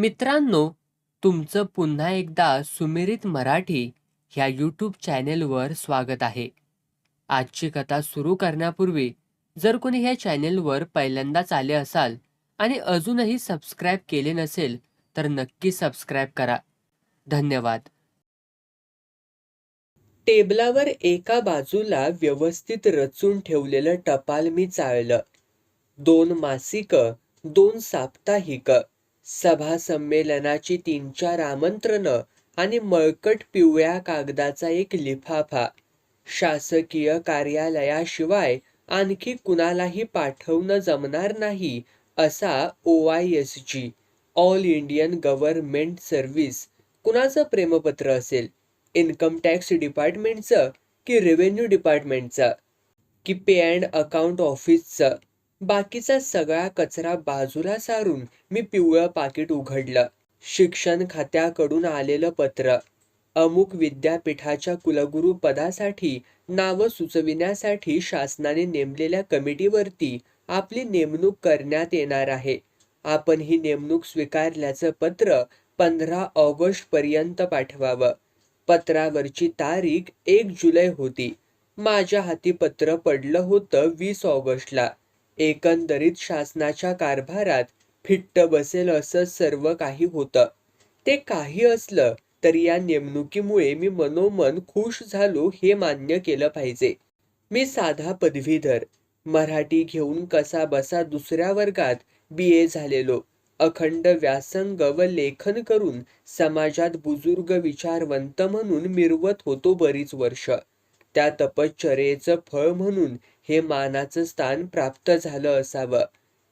मित्रांनो तुमचं पुन्हा एकदा सुमिरित मराठी ह्या यूट्यूब चॅनेलवर स्वागत आहे. आजची कथा सुरू करण्यापूर्वी जर कोणी ह्या चॅनेलवर पहिल्यांदाच आले असाल आणि अजूनही सबस्क्राईब केले नसेल तर नक्की सबस्क्राईब करा. धन्यवाद. टेबलावर एका बाजूला व्यवस्थित रचून ठेवलेलं टपाल मी चाळलं. दोन मासिक दोन साप्ताहिक. सभा संमेलनाची तीन चार आमंत्रण आणि मळकट पिवळ्या कागदाचा एक लिफाफा. शासकीय कार्यालयाशिवाय आणखी कुणालाही पाठवणं जमणार नाही असा O I S G all Indian government service कुणाचं प्रेमपत्र असेल? इन्कम टॅक्स डिपार्टमेंटचं की रेव्हेन्यू डिपार्टमेंटचं की पे अँड अकाउंट ऑफिसचं बाकीचा सगळा कचरा बाजूला सारून मी पिवळं पाकिट उघडलं. शिक्षण खात्याकडून आलेलं पत्र. अमुक विद्यापीठाच्या कुलगुरू पदासाठी नावं सुचविण्यासाठी शासनाने नेमलेल्या कमिटीवरती आपली नेमणूक करण्यात येणार आहे. आपण ही नेमणूक स्वीकारल्याचं पत्र पंधरा ऑगस्ट पर्यंत पाठवावं. पत्रावरची तारीख एक जुलै होती. माझ्या हाती पत्र पडलं होतं वीस ऑगस्टला. एकंदरीत शासनाच्या कारभारात फिट्ट बसेल असं सर्व काही होतं. ते काही असलं तरी या नेमणुकीमुळे मी मनोमन खुश झालो हे मान्य केलं पाहिजे. मी साधा पदवीधर. मराठी घेऊन कसा बसा दुसऱ्या वर्गात बी. ए. झालेलो. अखंड व्यासंग व लेखन करून समाजात बुजुर्ग विचारवंत म्हणून मिरवत होतो बरीच वर्ष. त्या तपश्चर्येचं फळ म्हणून हे मानाचं स्थान प्राप्त झालं असावं.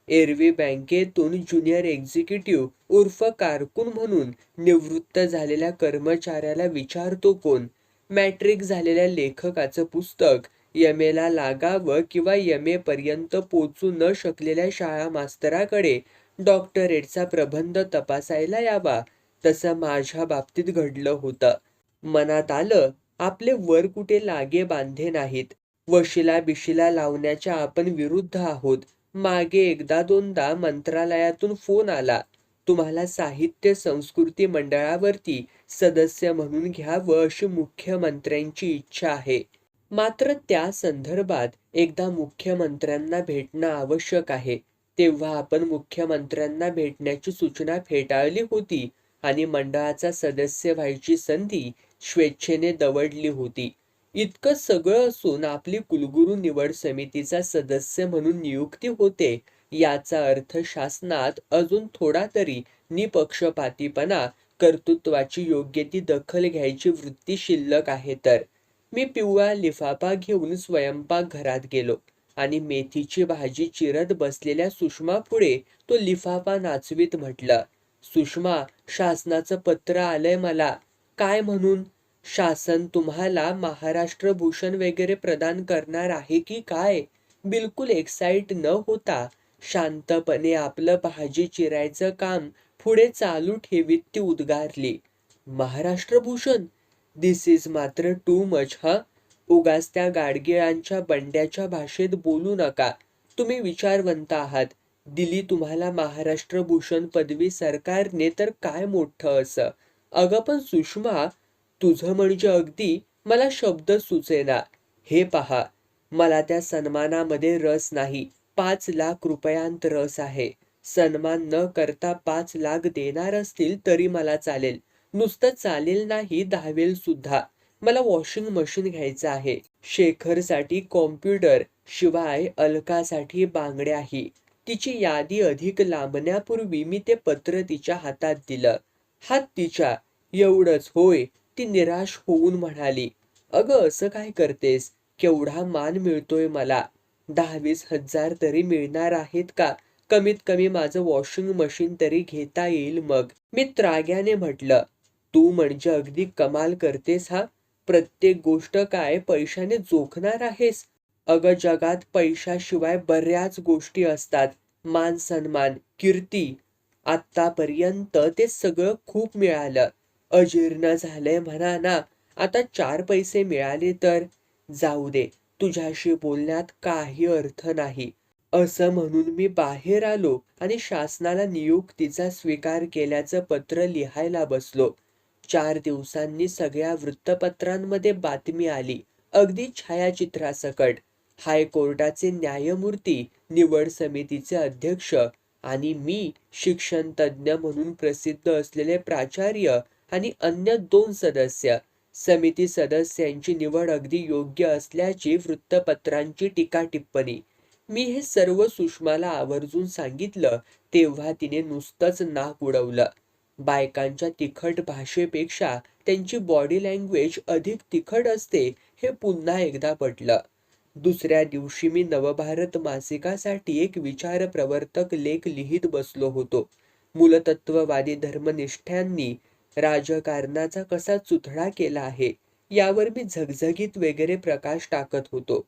एरवी बँकेतून ज्युनियर एक्झिक्युटिव्ह उर्फ कारकून म्हणून निवृत्त झालेल्या कर्मचाऱ्याला विचारतो कोण? मॅट्रिक झालेल्या लेखकाचं पुस्तक यमेला लागावं किंवा यमेपर्यंत पर्यंत पोचू न शकलेल्या शाळा मास्तराकडे डॉक्टरेटचा प्रबंध तपासायला यावा तसं माझ्या बाबतीत घडलं होतं. मनात आलं आपले वर कुठे लागे बांधे नाहीत. वशिला बिशिला लावण्याच्या आपण विरुद्ध आहोत. मागे एकदा दोनदा मंत्रालयातून फोन आला. तुम्हाला साहित्य संस्कृती मंडळावरती सदस्य म्हणून घ्यावं अशी मुख्यमंत्र्यांची इच्छा आहे. मात्र त्या संदर्भात एकदा मुख्यमंत्र्यांना भेटणं आवश्यक आहे. तेव्हा आपण मुख्यमंत्र्यांना भेटण्याची सूचना फेटाळली होती आणि मंडळाचा सदस्य व्हायची संधी स्वेच्छेने दवडली होती. इतकं सगळं असून आपली कुलगुरू निवड समितीचा सदस्य म्हणून नियुक्ती होते याचा अर्थ शासनात अजून थोडा तरी निपक्षपातीपणा कर्तृत्वाची योग्य ती दखल घ्यायची वृत्ती शिल्लक आहे तर. मी पिवळा लिफाफा घेऊन स्वयंपाक घरात गेलो आणि मेथीची भाजी चिरत बसलेल्या सुषमा पुढे तो लिफाफा नाचवीत म्हटलं सुषमा शासनाचं पत्र आलंय मला. काय म्हणून? शासन तुम्हाला महाराष्ट्र भूषण वगैरे प्रदान करणार आहे की काय? बिलकुल एक्साइट न होता शांतपणे आपलं भाजी चिरायचं काम पुढे चालू ठेवीत ती उद्गारली. महाराष्ट्र भूषण दिस इज मात्र टू मच ह? उगाच त्या गाडगिळांच्या बंड्याच्या भाषेत बोलू नका. तुम्ही विचारवंत आहात. दिली तुम्हाला महाराष्ट्र भूषण पदवी सरकारने तर काय मोठं असं? अगं पण सुषमा तुझं म्हणजे अगदी मला शब्द सुचेना. हे पहा मला त्या सन्मानामध्ये रस नाही पाच लाख रुपयांत रस आहे. सन्मान न करता पाच लाख देणार असतील तरी मला चालेल. नुसतं चालेल नाही दहावेल सुद्धा. मला वॉशिंग मशीन घ्यायचं आहे. शेखरसाठी कॉम्प्युटर शिवाय अलकासाठी बांगड्याही. तिची यादी अधिक लांबण्यापूर्वी मी ते पत्र तिच्या हातात दिलं. हात तिच्या. एवढंच होय ती निराश होऊन म्हणाली अगं असं काय करतेस? केवढा मान मिळतोय मला. दहावीस हजार तरी मिळणार आहेत का? कमीत कमी माझं वॉशिंग मशीन तरी घेता येईल मग. मी त्राग्याने म्हटलं तू म्हणजे अगदी कमाल करतेस हा? प्रत्येक गोष्ट काय पैशाने जोखणार आहेस? अगं जगात पैशाशिवाय बऱ्याच गोष्टी असतात. मान सन्मान कीर्ती. आतापर्यंत ते सगळं खूप मिळालं. अजीर्ण झालंय म्हणा ना. आता चार पैसे मिळाले तर? जाऊ दे तुझ्याशी बोलण्यात काही अर्थ नाही. असं म्हणून मी बाहेर आलो आणि शासनाला नियुक्तीचा स्वीकार केल्याचं पत्र लिहायला बसलो. चार दिवसांनी सगळ्या वृत्तपत्रांमध्ये बातमी आली. अगदी छायाचित्रासकट. हायकोर्टाचे न्यायमूर्ती निवड समितीचे अध्यक्ष आणि मी शिक्षण तज्ज्ञ म्हणून प्रसिद्ध असलेले प्राचार्य आणि अन्य दोन सदस्य समिती सदस्यांची निवड अगदी योग्य असल्याची वृत्तपत्रांची टीका टिप्पणी. मी हे सर्व सुषमाला आवर्जून सांगितलं तेव्हा तिने नुसतंच नाक उडवलं. बायकांच्या तिखट भाषेपेक्षा त्यांची बॉडी लँग्वेज अधिक तिखट असते हे पुन्हा एकदा पटलं. दुसऱ्या दिवशी मी नवभारत मासिकासाठी एक विचार प्रवर्तक लेख लिहित बसलो होतो. मूलतत्ववादी धर्मनिष्ठ्यांनी राजकारणाचा कसा चुथडा केला आहे यावर मी झगझगीत वगैरे प्रकाश टाकत होतो.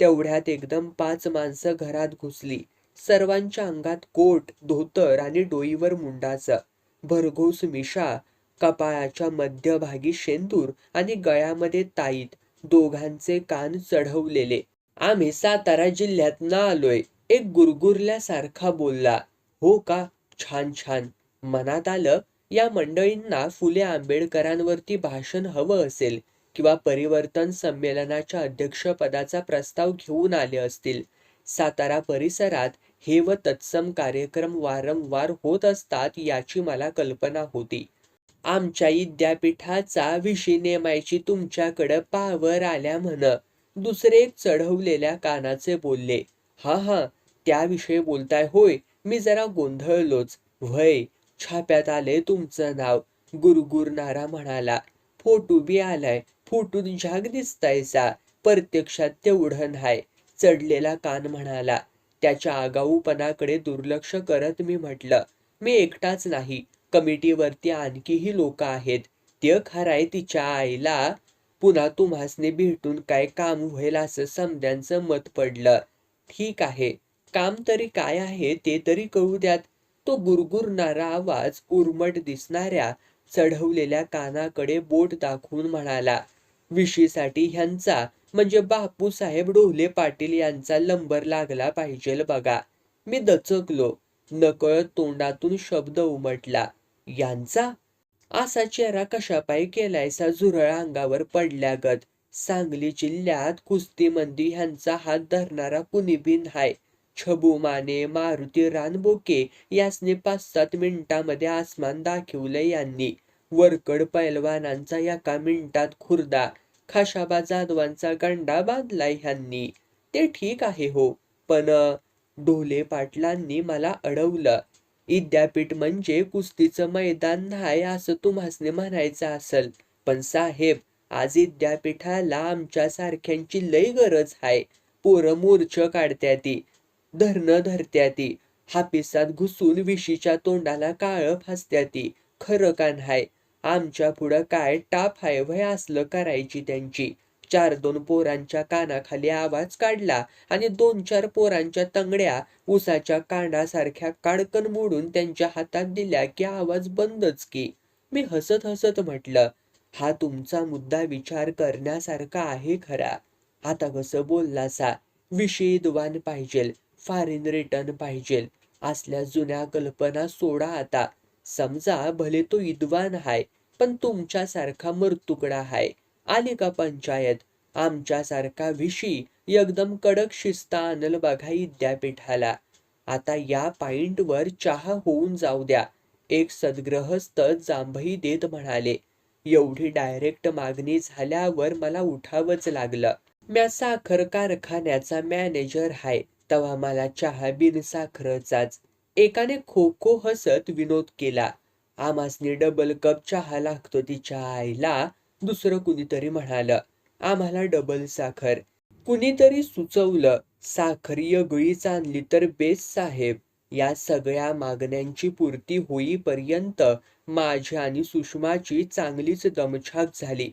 तेवढ्यात एकदम पाच माणसं घरात घुसली. सर्वांच्या अंगात कोट धोतर आणि डोईवर मुंडाचं. भरघोस मिशा कपाळाच्या मध्यभागी शेंदूर आणि गळ्यामध्ये ताईत. दोघांचे कान चढवलेले. आम्ही सातारा जिल्ह्यात ना आलोय एक गुरगुरल्यासारखा बोलला. हो का? छान छान. मनात आलं या मंडळींना फुले आंबेडकरांवरती भाषण हवं असेल किंवा परिवर्तन संमेलनाच्या अध्यक्षपदाचा प्रस्ताव घेऊन आले असतील. सातारा परिसरात हे व तत्सम कार्यक्रम वारंवार होत असतात याची मला कल्पना होती. आमच्या विद्यापीठाचा विषय नेमायची तुमच्याकडं पावर आल्या म्हण. दुसरे एक चढवलेल्या कानाचे बोलले हा हा त्याविषयी बोलताय होय मी जरा गोंधळलोच. व्हय छाप्यात आले तुमचं नाव. गुरगुरणारा म्हणाला. फोटो बी आलाय. फुटून झाग दिसतायचा प्रत्यक्षात तेवढं नाही. चढलेला कान म्हणाला. त्याच्या आगाऊपणाकडे दुर्लक्ष करत मी म्हटलं मी एकटाच नाही. कमिटीवरती आणखीही लोक आहेत. ते खराय तिच्या आईला. पुन्हा तुम्हासने भेटून काय काम होईल असं समद्यांचं मत पडलं. ठीक आहे. काम तरी काय आहे ते तरी कळू द्यात. तो गुरगुरणारा आवाज उर्मट दिसणाऱ्या चढवलेल्या कानाकडे बोट दाखवून म्हणाला विशीसाठी ह्यांचा म्हणजे बापूसाहेब डोले पाटील यांचा लंबर लागला पाहिजे बघा. मी दचकलो. नकळत तोंडातून शब्द उमटला. यांचा? असा चेहरा कशापायी केलायसा झुरळ अंगावर पडल्यागत? सांगली जिल्ह्यात कुस्तीमंदी ह्यांचा हात धरणारा कुणी बिन हाय छबू माने मारुती रानबोके यासने पाच सात मिनिटांमध्ये आसमान दाखवले यांनी. वरकड पैलवानांचा एका मिनिटात खुर्दा खाशाबा जाधवांचा गंडा बांधलाय ह्यांनी. ते ठीक आहे हो पण ढोले पाटलांनी मला अडवलं. विद्यापीठ म्हणजे कुस्तीचं मैदान नाही असं तुम्हासने म्हणायचं असल. पण साहेब आज विद्यापीठाला आमच्या सारख्यांची लय गरज आहे पोरं मोर्च काढत्याती. धरणं धरत्याती. हापिसात घुसून विशीच्या तोंडाला काळं फासत्याती. खरं का नाही आमच्या पुढं काय टाप हाय वय असलं करायची त्यांची. चार दोन पोरांच्या कानाखाली आवाज काढला आणि दोन चार पोरांच्या तंगड्या उसाच्या कांडासारख्या काडकन मोडून त्यांच्या हातात दिल्या की आवाज बंदच की. मी हसत हसत म्हटलं हा तुमचा मुद्दा विचार करण्यासारखा आहे खरा. आता कसं बोललासा? विषयी दुवान पाहिजेल. फारीन रिटर्न पाहिजेल असल्या जुन्या कल्पना सोडा आता. समजा भले तो विद्वान हाय पण तुमच्यासारखा मरतुकडा हाय. आली का पंचायत? आमच्यासारखा विषी एकदम कडक शिस्त आणल बघा विद्यापीठाला. आता या पॉइंटवर चहा होऊन जाऊ द्या. एक सद्ग्रहस्थ जांभई देत म्हणाले एवढी डायरेक्ट मागणी झाल्यावर मला उठावंच लागलं. म्या साखर कारखान्याचा मॅनेजर हाय. तवा मला चहा बिन साखरचाच एकाने खो खो हसत विनोद केला. आमासनी डबल कप चहा लागतो तिच्या आईला दुसरं कुणीतरी म्हणालं आम्हाला डबल साखर. कुणीतरी सुचवलं साखर यगळीच आणली तर बेस साहेब या सगळ्या मागण्यांची पूर्ती होईपर्यंत माझी आणि सुषमाची चांगलीच दमछाक झाली.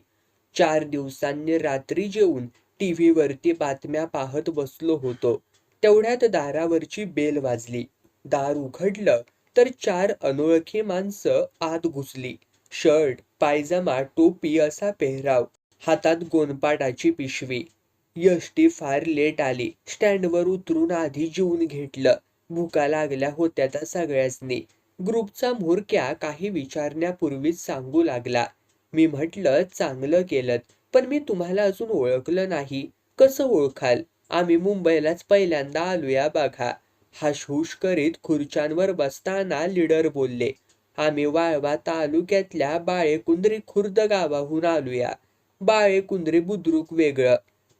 चार दिवसांनी रात्री जेवून टीव्हीवरती बातम्या पाहत बसलो होतो. तेवढ्यात दारावरची बेल वाजली. दार उघडलं तर चार अनोळखी माणसं आत घुसली. शर्ट पायजमा टोपी असा पेहराव. हातात गोनपाटाची पिशवी. यष्टी फार लेट आली. स्टँडवर उतरून आधी जेवून घेतलं. भुका लागल्या होत्या त्या सगळ्याचनी ग्रुपचा म्होरक्या काही विचारण्यापूर्वीच सांगू लागला. मी म्हटलं चांगलं केलं पण मी तुम्हाला अजून ओळखलं नाही. कसं ओळखाल? आम्ही मुंबईलाच पहिल्यांदा आलूया बघा. हाशहूश करीत खुर्च्यांवर बसताना लीडर बोलले आम्ही वाळवा तालुक्यातल्या बाळेकुंद्री खुर्द गावाहून आलूया. बाळेकुंद्री बुद्रुक वेगळं.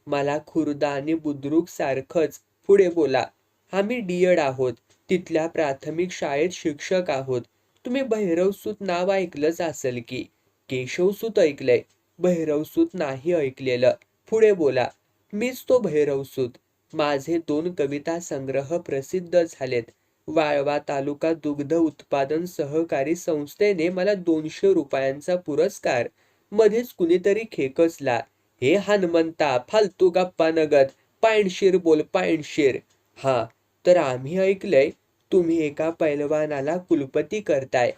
मला खुर्द आणि बुद्रुक सारखंच. पुढे बोला. आम्ही डीएड आहोत. तिथल्या प्राथमिक शाळेत शिक्षक आहोत. तुम्ही भैरवसूत नाव ऐकलंच असेल की. केशवसूत ऐकलंय. भैरवसूत नाही ऐकलेलं. पुढे बोला. मीच तो भैरवसूत माझे दोन कविता संग्रह प्रसिद्ध झालेत. वाळवा तालुका दुग्ध उत्पादन सहकारी संस्थेने मला दोनशे रुपयांचा पुरस्कार. मध्येच कुणीतरी खेकसला हे हनुमंता फालतू गप्पा नगद पायणशीर बोल पायणशीर हा तर आम्ही ऐकलंय तुम्ही एका पैलवानाला कुलपती करताय.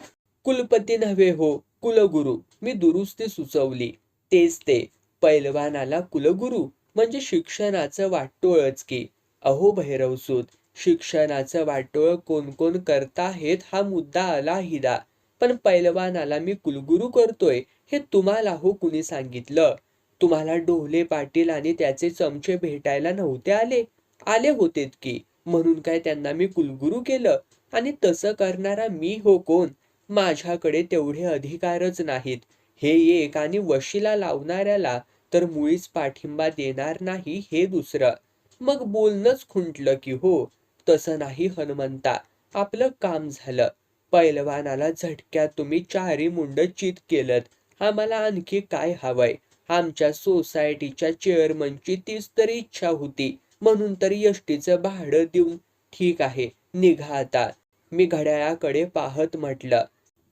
कुलपती नव्हे हो कुलगुरू. मी दुरुस्ती सुचवली. तेच ते पैलवानाला कुलगुरू. म्हणजे शिक्षणाचं वाटोळच की. अहो भैरवसूत शिक्षणाचं वाटोळ कोण कोण करताहेत हा मुद्दा आला हिदा पण पैलवानाला मी कुलगुरू करतोय हे तुम्हाला हो कुणी सांगितलं? तुम्हाला डोले पाटील आणि त्याचे चमचे भेटायला नव्हते आले? आले होतेत की. म्हणून काय त्यांना मी कुलगुरू केलं? आणि तसं करणारा मी हो कोण? माझ्याकडे तेवढे अधिकारच नाहीत. हे एक आणि वशीला लावणाऱ्याला तर मुळीच पाठिंबा देणार नाही हे दुसरं. मग बोलणंच खुंटलं की हो तसं नाही हनुमंता. आपलं काम झालं. पैलवानाला झटक्या तुम्ही चारी मुंड चित केलत. आम्हाला आणखी काय हवंय? आमच्या सोसायटीच्या चेअरमनची तीच तरी इच्छा होती. म्हणून तर यष्टीचं भाडं देऊन ठीक आहे निघा आता. मी घड्याळाकडे पाहत म्हटलं.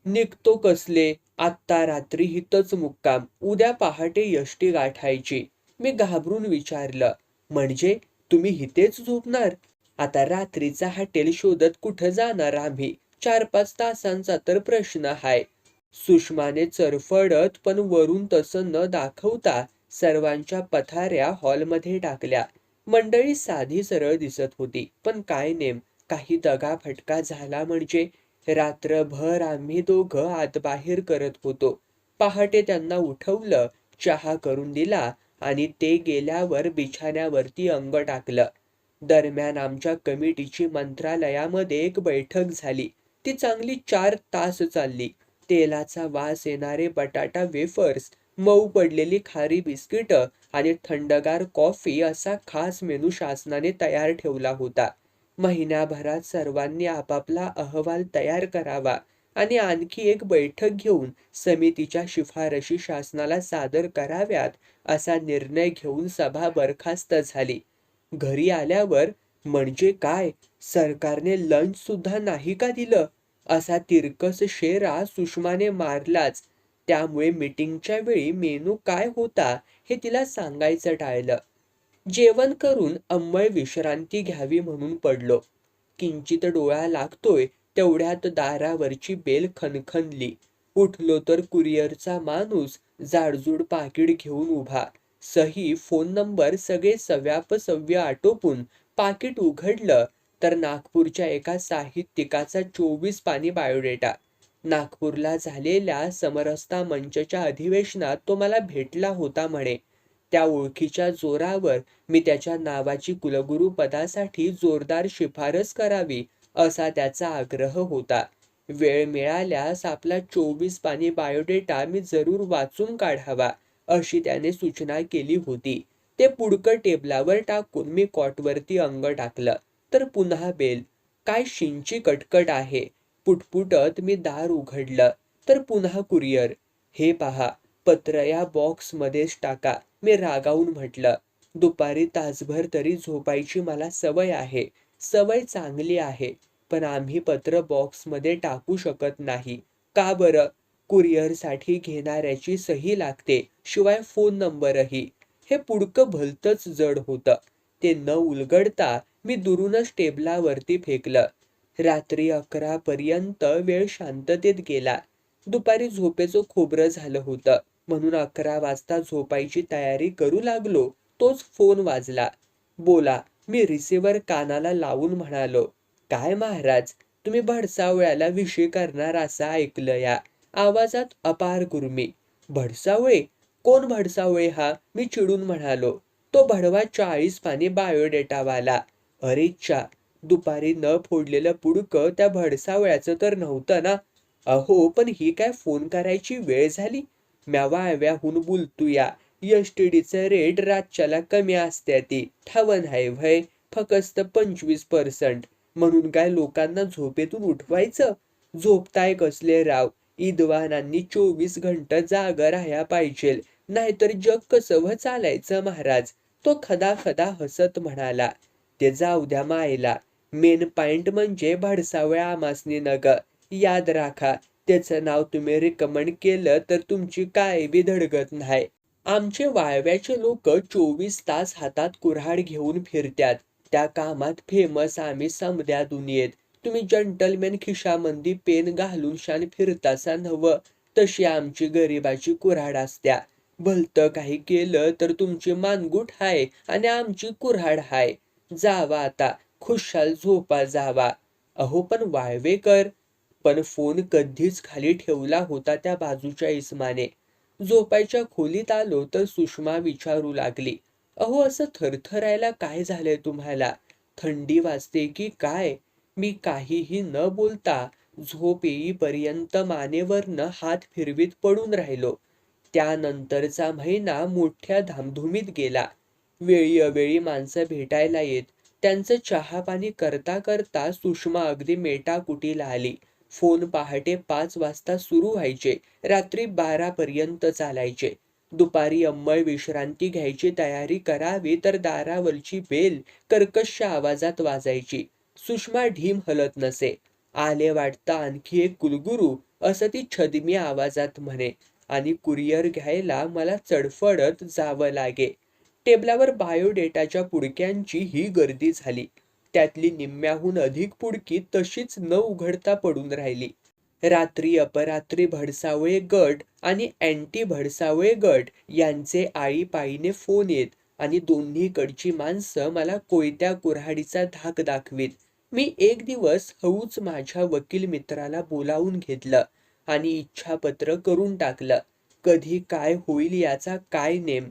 निघतो कसले? आत्ता रात्री हितच मुक्काम. उद्या पहाटे यष्टी गाठायची. मी घाबरून विचारलं म्हणजे तुम्ही हितेच झोपणार? आता रात्रीचा हॉटेल शोधत कुठं जाणार आम्ही? चार पाच तासांचा तर प्रश्न हाय. सुषमाने चरफडत पण वरून तसं न दाखवता सर्वांच्या पथाऱ्या हॉलमध्ये टाकल्या. मंडळी साधी सरळ दिसत होती. पण काय नेम? काही दगा फटका झाला म्हणजे? रात्रभर आम्ही दोघं आत बाहेर करत होतो. पहाटे त्यांना उठवलं चहा करून दिला आणि ते गेल्यावर बिछाण्यावरती अंग टाकलं. दरम्यान आमच्या कमिटीची मंत्रालयामध्ये एक बैठक झाली. ती चांगली चार तास चालली. तेलाचा वास येणारे बटाटा वेफर्स मऊ पडलेली खारी बिस्किटं आणि थंडगार कॉफी असा खास मेनू शासनाने तयार ठेवला होता. महिन्याभरात सर्वांनी आपापला अहवाल तयार करावा आणि आणखी एक बैठक घेऊन समितीच्या शिफारशी शासनाला सादर कराव्यात असा निर्णय घेऊन सभा बरखास्त झाली. घरी आल्यावर म्हणजे काय? सरकारने लंच सुद्धा नाही का दिलं? असा तिरकस शेरा सुषमाने मारलाच. त्यामुळे मीटिंगच्या वेळी मेनू काय होता हे तिला सांगायचं टाळलं. जेवण करून अंमळ विश्रांती घ्यावी म्हणून पडलो. किंचित डोळा लागतोय तेवढ्यात दारावरची बेल खणखणली. उठलो तर कुरिअरचा माणूस जाडजूड पाकिट घेऊन उभा. सही फोन नंबर सगळे सव्याप सव्य आटोपून पाकिट उघडलं तर नागपूरच्या एका साहित्यिकाचा चोवीस पानी बायोडेटा. नागपूरला झालेल्या समरसता मंचच्या अधिवेशनात तो मला भेटला होता म्हणे. त्या ओळखीच्या जोरावर मी त्याच्या नावाची कुलगुरू पदासाठी जोरदार शिफारस करावी असा त्याचा आग्रह होता. वेळ मिळाल्यास आपला चोवीस पानी बायोडेटा मी जरूर वाचून काढावा अशी त्याने सूचना केली होती. ते पुडकं टेबलावर टाकून मी कॉटवरती अंग टाकलं. तर पुन्हा बेल. काय शिंची कटकट आहे. पुटपुटत मी दार उघडलं. तर पुन्हा कुरिअर. हे पहा पत्र या बॉक्समध्येच टाका. मी रागावून म्हटलं दुपारी तासभर तरी झोपायची मला सवय आहे सवय चांगली आहे पण आम्ही पत्र बॉक्समध्ये टाकू शकत नाही. का बरं? कुरिअरसाठी घेणाऱ्याची सही लागते शिवाय फोन नंबरही. हे पुडकं भलतंच जड होतं. ते न उलगडता मी दुरूनच टेबलावरती फेकलं. रात्री अकरा पर्यंत वेळ शांततेत गेला. दुपारी झोपेचं खोबरं झालं होतं. म्हणून अकरा वाजता झोपायची तयारी करू लागलो. तोच फोन वाजला. बोला मी रिसिव्हर कानाला लावून म्हणालो काय महाराज तुम्ही भडसावळ्याला विषय करणार असं ऐकलं या. आवाजात अपार गुरमी. भडसावळे? कोण भडसावळे हा? मी चिडून म्हणालो. तो भडवा चाळीस पाने बायोडेटावाला. अरे चा दुपारी न फोडलेलं पुडकं त्या भडसावळ्याचं तर नव्हतं ना? अहो पण ही काय फोन करायची वेळ झाली? म्या वाळव्याहून बोलतोया एसटीडीचं रेट रातच्याला कमी असते ती. ठावन आहे भय फकस्त पंचवीस पर्सेंट म्हणून काय लोकांना झोपेतून उठवायचं? झोपताय कसले राव इदवानांनी चोवीस घंट जागा राहाया पाहिजे. नाहीतर जग कसं व चालायचं महाराज? तो खदा खदा हसत म्हणाला. ते जाऊ द्या मायला. मेन पॉइंट म्हणजे भडसावळ्या आमासनी नग याद राखा त्याचं नाव तुम्ही रिकमेंड केलं तर तुमची काय बी धडगत नाही. आमचे वाळव्याचे लोक चोवीस तास हातात कुऱ्हाड घेऊन फिरत्यात त्या कामात फेमस आम्ही समद्या दुनियेत. तुम्ही जंटलमॅन खिशामंदी पेन घालून शान फिरतासा नव तशी आमची गरिबाची कुऱ्हाड असत्या. भलतं काही केलं तर तुमची मानगूट हाय आणि आमची कुऱ्हाड हाय. जावा आता खुशाल झोपा जावा. अहो पण वाळवेकर पण फोन कधीच खाली ठेवला होता त्या बाजूच्या इसमाने. झोपायच्या खोलीत आलो तर सुषमा विचारू लागली अहो असं थरथरायला काय झालंय तुम्हाला? थंडी वाजते की काय? मी काहीही न बोलता झोप येईपर्यंत मानेवरनं हात फिरवीत पडून राहिलो. त्यानंतरचा महिना मोठ्या धामधुमीत गेला. वेळी अवेळी माणसं भेटायला येत. त्यांचं चहा पाणी करता करता सुषमा अगदी मेटाकुटीला आली. फोन पहाटे पाच वाजता सुरू व्हायचे. रात्री बारापर्यंत चालायचे. दुपारी अंमळ विश्रांती घ्यायची तयारी करावी तर दारावरची बेल कर्कश आवाजात वाजायची. सुषमा ढीम हलत नसे. आले वाटता आणखी एक कुलगुरू असं ती छदमी आवाजात म्हणे. आणि कुरिअर घ्यायला मला चडफडत जावं लागे. टेबलावर बायोडेटाच्या पुडक्यांची ही गर्दी झाली. त्यातली निम्म्याहून अधिक पुडकी तशीच न उघडता पडून राहिली. रात्री अपरात्री भडसावळे गट आणि अँटी भडसावळे गट यांचे आळीपाळीने फोन येत आणि दोन्हीकडची माणसं मला कोयत्या कुऱ्हाडीचा धाक दाखवीत. मी एक दिवस हळूच माझ्या वकील मित्राला बोलावून घेतलं आणि इच्छापत्र करून टाकलं. कधी काय होईल याचा काय नेम?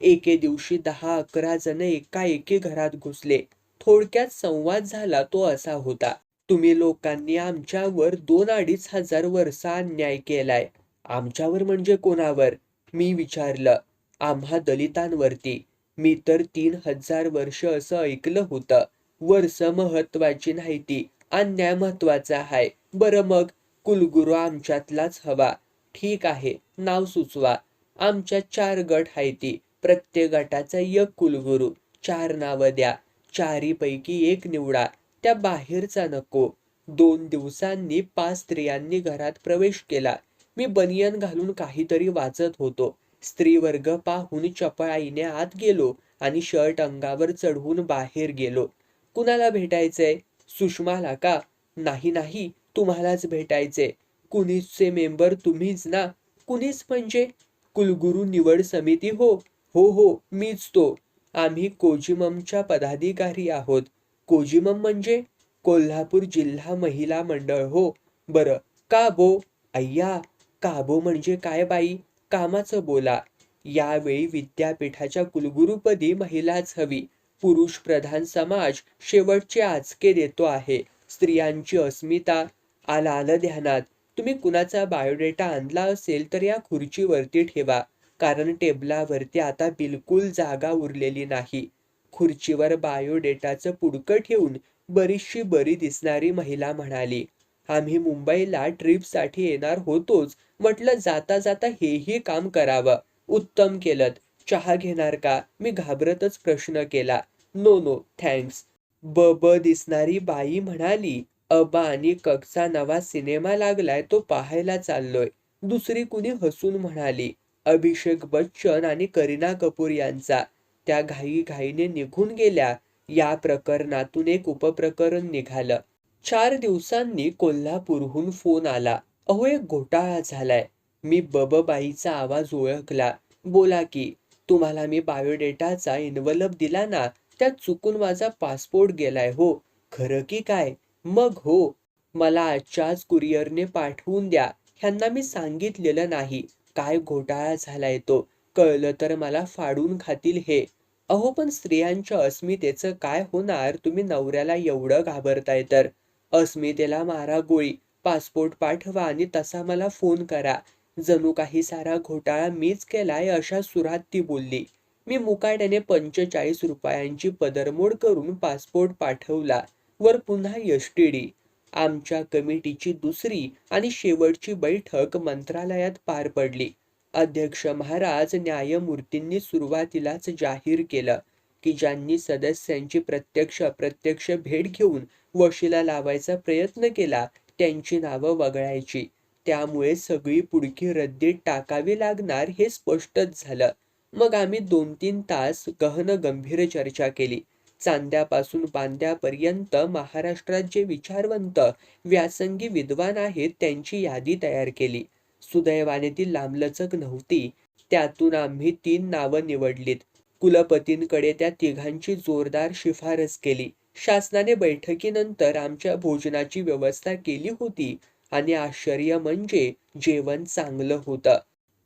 एके दिवशी दहा अकरा जण एकाएकी घरात घुसले. थोडक्यात संवाद झाला तो असा होता तुम्ही लोकांनी आमच्यावर दोन अडीच हजार वर्षा अन्याय केलाय. आमच्यावर म्हणजे कोणावर? मी विचारलं. आम्हा दलितांवरती. मी तर तीन हजार वर्ष असं ऐकलं होतं. वर्ष महत्वाची नाही ती अन्याय महत्त्वाचा आहे बरं मग कुलगुरू आमच्यातलाच हवा. ठीक आहे नाव सुचवा. आमच्या चार गट आहे ती प्रत्येक गटाचा एक कुलगुरू. चार नावं द्या. चारीपैकी एक निवडा. त्या बाहेरचा नको. दोन दिवसांनी पाच स्त्रियांनी घरात प्रवेश केला. मी बनियन घालून काहीतरी वाचत होतो. स्त्री वर्ग पाहून चपळाईने आत गेलो आणि शर्ट अंगावर चढवून बाहेर गेलो. कुणाला भेटायचंय? सुषमाला का? नाही नाही तुम्हालाच भेटायचे कुणीचचे मेंबर तुम्हीच ना? कुणीच म्हणजे? कुलगुरू निवड समिती हो. हो हो मीच तो. आम्ही कोजिममच्या पदाधिकारी आहोत. कोजिमम म्हणजे कोल्हापूर जिल्हा महिला मंडळ हो. बरं. काबो अय्या काबो म्हणजे काय बाई? कामाचं बोला. यावेळी विद्यापीठाच्या कुलगुरुपदी महिलाच हवी. पुरुष प्रधान समाज शेवटचे आचके देतो आहे. स्त्रियांची अस्मिता आला आलं ध्यानात. तुम्ही कुणाचा बायोडेटा आणला असेल तर या खुर्चीवरती ठेवा. कारण टेबलावरती आता बिलकुल जागा उरलेली नाही. खुर्चीवर बायोडेटाचं पुडकं ठेवून बरीचशी बरी दिसणारी महिला म्हणाली आम्ही मुंबईला ट्रिपसाठी येणार होतोच. म्हटलं जाता जाता हेही काम करावं. उत्तम केलं. चहा घेणार का? मी घाबरतच प्रश्न केला. No no thanks. ब ब दिसणारी बाई म्हणाली अबा आणि ककचा नवा सिनेमा लागलाय तो पाहायला चाललोय. दुसरी कुणी हसून म्हणाली अभिषेक बच्चन आणि करीना कपूर यांचा. त्या घाई घाईने निघून गेल्या. या प्रकरणातून एक उपप्रकरण निघालं. चार दिवसांनी कोल्हापूरहून फोन आला. अहो एक घोटाळा झालाय. मी बबबाईचा आवाज ओळखला. बोला की तुम्हाला मी बायोडेटाचा इन्व्हलप दिला ना त्यात चुकून माझा पासपोर्ट गेलाय हो. खरं की काय? मग हो. मला आजच्याच कुरिअरने पाठवून द्या. ह्यांना मी सांगितलेलं नाही. काय घोटाळा झालाय तो? कळलं तर मला फाडून खातील हे. अहो पण स्त्रियांच्या अस्मितेचं काय होणार? तुम्ही नवऱ्याला एवढं घाबरताय तर. अस्मितेला मारा गोळी. पासपोर्ट पाठवा आणि तसा मला फोन करा. जणू काही सारा घोटाळा मीच केलाय अशा सुरात ती बोलली. मी मुकाट्याने पंचेचाळीस रुपयांची पदरमोड करून पासपोर्ट पाठवला. वर पुन्हा यष्टीडी आमच्या कमिटीची दुसरी आणि शेवटची बैठक मंत्रालयात पार पडली. अध्यक्ष महाराज न्यायमूर्तींनी सुरुवातीलाच जाहीर केलं की ज्यांनी सदस्यांची प्रत्यक्ष अप्रत्यक्ष भेट घेऊन वशिला लावायचा प्रयत्न केला त्यांची नावं वगळायची. त्यामुळे सगळी पुडकी रद्दीत टाकावी लागणार हे स्पष्टच झालं. मग आम्ही दोन तीन तास गहन गंभीर चर्चा केली. चांद्यापासून बांद्यापर्यंत महाराष्ट्रात जे विचारवंत व्यासंगी विद्वान आहेत त्यांची यादी तयार केली. सुदैवाने ती लांबलचक नव्हती. त्यातून आम्ही तीन नावं निवडलीत. कुलपतींकडे त्या तिघांची जोरदार शिफारस केली. शासनाने बैठकीनंतर आमच्या भोजनाची व्यवस्था केली होती आणि आश्चर्य म्हणजे जेवण चांगलं होतं.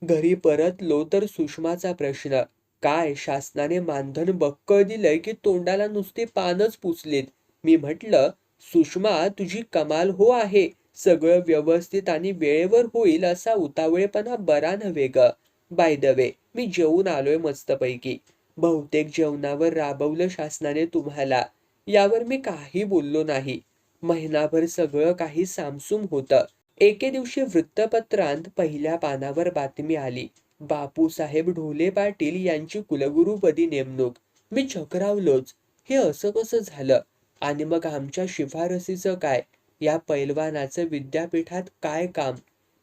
घरी परतलो तर सुषमाचा प्रश्न काय शासनाने मानधन बक्क दिलंय की तोंडाला नुसती पानच पुसलेत? मी म्हटलं सुषमा तुझी कमाल हो आहे. सगळं व्यवस्थित आणि वेळेवर होईल असा उतावळेपणा बरा नव्हे ग. बाय द वे मी जेवून आलोय मस्तपैकी. बहुतेक जेवणावर राबवलं शासनाने तुम्हाला. यावर मी काही बोललो नाही. महिनाभर सगळं काही सामसूम होतं. एके दिवशी वृत्तपत्रांत पहिल्या पानावर बातमी आली. बापूसाहेब ढोले पाटील यांची कुलगुरुपदी नेमणूक. मी चक्रावलोच. हे असं कसं झालं? आणि मग आमच्या शिफारसीचं काय? या पैलवानाचं विद्यापीठात काय काम?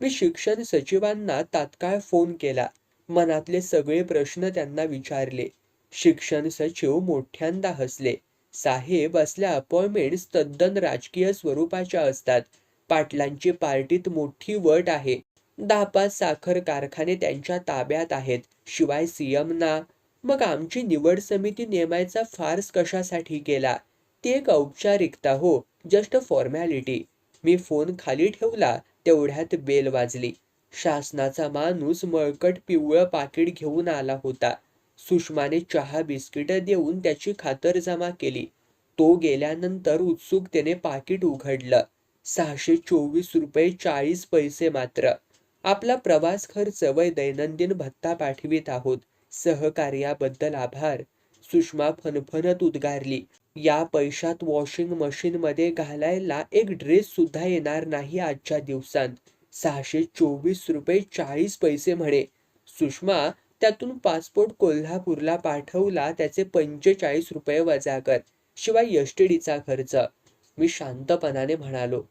मी शिक्षण सचिवांना तात्काळ फोन केला. मनातले सगळे प्रश्न त्यांना विचारले. शिक्षण सचिव मोठ्यांदा हसले. साहेब असल्या अपॉइंटमेंट्स तद्दन राजकीय स्वरूपाच्या असतात. पाटलांची पार्टीत मोठी वट आहे. दहा पाच साखर कारखाने त्यांच्या ताब्यात आहेत. शिवाय सीएमना मग आमची निवड समिती नेमायचा फार्स कशासाठी केला ती एक औपचारिकता हो जस्ट फॉर्मॅलिटी मी फोन खाली ठेवला तेवढ्यात बेल वाजली. शासनाचा माणूस मळकट पिवळं पाकिट घेऊन आला होता. सुषमाने चहा बिस्किट देऊन त्याची खातरजमा केली. तो गेल्यानंतर उत्सुकतेने पाकिट उघडलं. सहाशे चोवीस रुपये चाळीस पैसे मात्र. आपला प्रवास खर्च व दैनंदिन भत्ता पाठवित आहोत. सहकार्याबद्दल आभार. सुषमा फनफनत उद्गारली. या पैशात वॉशिंग मशीन मध्ये घालायला एक ड्रेस सुद्धा येणार नाही आजच्या दिवसांत. सहाशे चोवीस रुपये चाळीस पैसे म्हणे. सुषमा त्यातून पासपोर्ट कोल्हापूरला पाठवला त्याचे पंचेचाळीस रुपये वजा कर शिवाय यष्टीडीचा खर्च. मी शांतपणाने म्हणालो.